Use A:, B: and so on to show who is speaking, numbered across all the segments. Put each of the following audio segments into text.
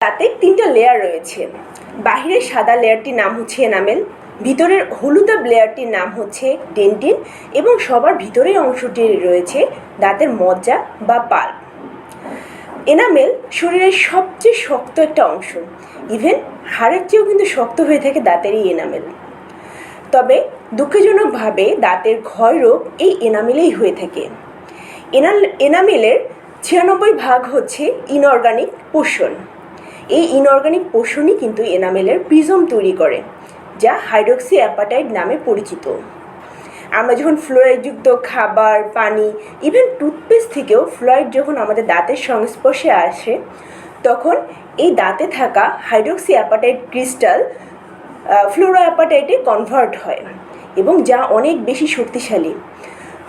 A: তাতে তিনটা লেয়ার রয়েছে। বাহিরের সাদা লেয়ারটির নাম হচ্ছে এনামেল ভিতরের হলুদাব লেয়ারটির নাম হচ্ছে ডেন্টিন এবং সবার ভিতরের অংশটি রয়েছে দাঁতের মজ্জা বা পাল্প এনামেল শরীরের সবচেয়ে শক্ত একটা অংশ। ইভেন হাড়ের চেয়েও কিন্তু শক্ত হয়ে থাকে দাঁতের এই এনামেল তবে দুঃখজনকভাবে দাঁতের ক্ষয় রোগ এই এনামেলেই হয়ে থাকে। এনাল এনামেলের ছিয়ানব্বই ভাগ হচ্ছে ইনঅর্গানিক পোষণ। এই ইনঅর্গানিক পোষণই কিন্তু এনামেলের প্রিজম তৈরি করে, যা হাইড্রক্সি অ্যাপাটাইট নামে পরিচিত। আমরা যখন ফ্লোরাইডযুক্ত খাবার, পানি ইভেন টুথপেস্ট থেকেও ফ্লোরাইড যখন আমাদের দাঁতের সংস্পর্শে আসে, তখন এই দাঁতে থাকা হাইড্রক্সি অ্যাপাটাইট ক্রিস্টাল ফ্লোরো অ্যাপাটাইটে কনভার্ট হয় এবং যা অনেক বেশি শক্তিশালী।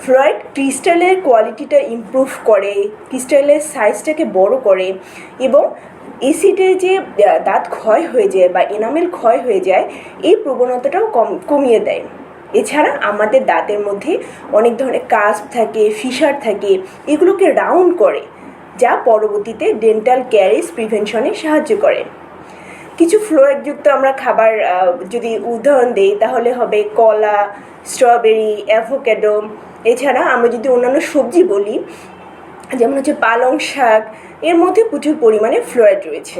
A: ফ্লয়েড ক্রিস্টালের কোয়ালিটিটা ইমপ্রুভ করে ক্রিস্টালের সাইজটাকে বড় করে এবং এসিডের যে দাঁত ক্ষয় হয়ে যায় বা এনামেল ক্ষয় হয়ে যায়, এই প্রবণতাটাও কম, কমিয়ে দেয়। এছাড়া আমাদের দাঁতের মধ্যে অনেক ধরনের কাস্প থাকে, ফিশার থাকে, এগুলোকে রাউন্ড করে, যা পরবর্তীতে ডেন্টাল ক্যারিজ প্রিভেনশনে সাহায্য করে। কিছু ফ্লোরাইডযুক্ত আমরা খাবার যদি উদাহরণ দেই, তাহলে হবে কলা, স্ট্রবেরি, অ্যাভোক্যাডো। এছাড়া আমরা যদি অন্যান্য সবজি বলি যেমন হচ্ছে পালং শাক এর মধ্যে প্রচুর পরিমাণে ফ্লোরাইড রয়েছে।